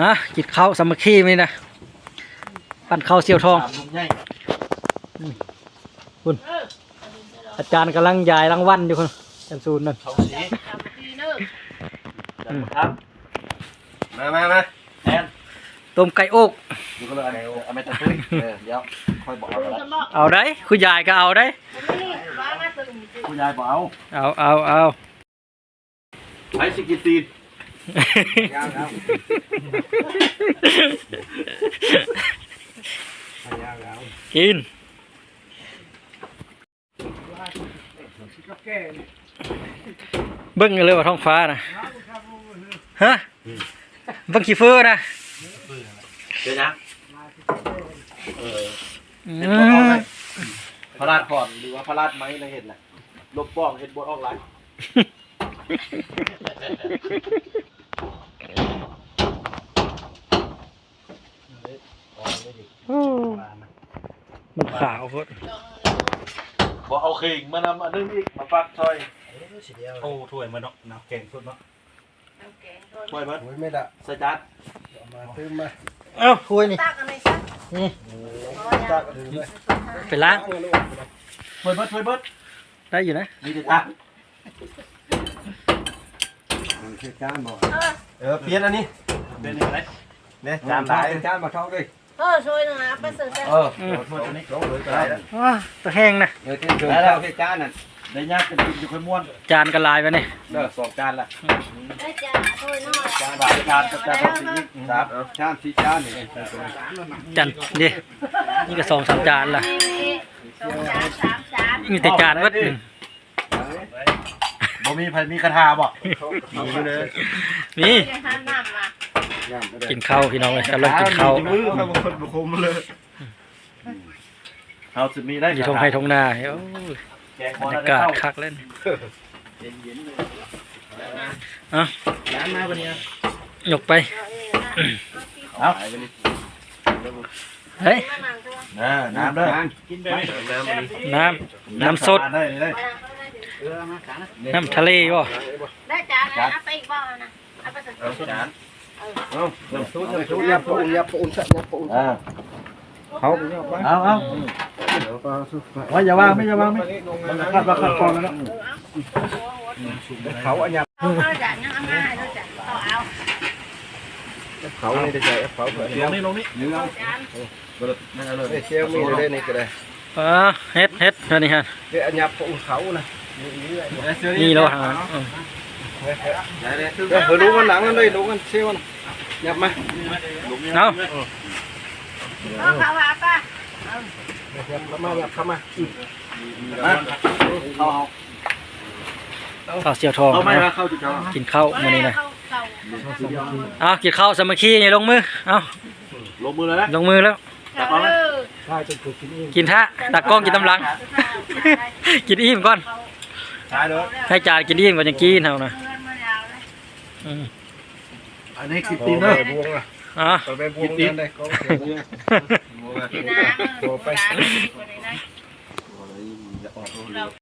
อะกินข้าวสามัคคีมั้ยนะปั่นข้าวเสียวทองตามลุงใหญ่อาจารย์กำลังยายรางวัลอยู่คนอาจารย์ซูนนั่นเขาสีจัดครับมามามาแอนต้มไก่อกดูก็เลยอะไรเอาไม่ตัดตุ้ยเออเดี๋ยวค่อยบอกเอาละเอาได้คุณยายก็เอาได้คุณยายบอกเอาเอาเอาเอาไอ้สกินตีน ยาวกินเบิ้งกันเลยว่าท้องฟ้านะฮะเบิ้งขี้เฟ้อนะเดี๋ยวนะเอออืเห็ดบดออกไหมมพระราชก่อนหรือว่าพระราชไหมในเห็ดน่ะลบป้องเห็ดบดออกไร มันขาวโคตรบอกเอาเข่งมานำอันนึงอีกมาปักซอยโอ้ถ้วยมาเนาะน้ำแกงสุดเนาะช่วยมันโอ้ยไม่ละสจัดเอามาตื้มมาเอ้าคุยนี่ตักอะไรสักนี่จักถือเลยไปล้างช่วยเบิดช่วยเบิดได้อยู่นะนี่จะตัก มันคือจานบ่เออเปลี่ยนอันนี้เป็นยังไงเนี่ยจาจานนตาตายยจานมาท้องด้วยเออช่วยหน่อยนะไปซื้อแต่เออช่วยตัวนี้ท้องเลยก็ได้แล้วว้าตัวแห้งนะเออที่เธอเจ้าที่จานนั่นได้ยากกันกินอยู่ค่อยม้วน จานกระลายไปนี่เด้อสองจานละได้จ้าช่วยหน่อยจานบาทจานกับจานกับสีครับเอาจานที่จานนี่จานนี่นี่ก็สองสามจานละนี่สองจานสามจานมีแต่จานวัด บ่มีไผมีคาถาบ่มีเลยนี่จะทานน้ำมาย่ำไม่ได้กินข้าวพี่น้องเลยกำลังกินข้าวมือครับบางคนบ่คมเลยเฮาสิมีได้อยู่ทงไห้ทงนาโอ้ยแกงบรคอรได้ยากาศเข้าคักเล่นร้านมาวันนี้ยกไปเอาเฮ้ยมานั่งตัวเออน้ำเด้อกินไปไหมน้ำมันนี้น้ำน้ำสดได้ได้ น้ำทะเลบ่ ได้จานนะไปอีกบ้างนะเอาไปซื้อเอาจานเอาน้ำซุปน้ำซุปยับปูนยับปูนสักยับปูนอ่าเขาไปยับไปเอาเอาเดี๋ยวปลาซุปไปว่าอย่าวางไม่อย่าวางไม่มันคาดว่าคาดกองแล้วเขาอันยับเอาข้าวจานยังเอามาให้ด้วยจ้ะเอาเอาเขานี่ได้ใจเขาเผื่อลงนี่ลงนี่เนื้อจานนั่นเอาเลยเชี่ยวมีได้นี่ก็ได้อ๋อเฮ็ดเฮ็ดตัวนี้ฮะเดี๋ยวอันยับปูนเขานะ นี่นี่เลยนี่เราหาอืมเดี๋ยวรู้กันหลังกันเลยรู้กันเชี่ยวนะยับมาเอาเอาข้าวหาป้ายับเข้ามายับเข้ามาเอาข้าวเสียวทองเอาไม่เอามาเข้าจุดเขากินข้าวมื้อนี้นะเข้าเข้าเอากินข้าวสามัคคีนี่ลงมือเอาลงมือเลยนะลงมือแล้วเออถ้าจะถูกกินอิ่มกินท่าตักกล้องกินตำลัง กินอิ่มก่อน ใช่เลยให้จานกินอิ่มก่อนจะกินเท่านะอืมอันนี้คิดโอ้ตีนไปเนอะบวงอะอะ ไปบวงนั่นได้ก็เสียบวงน้ำไป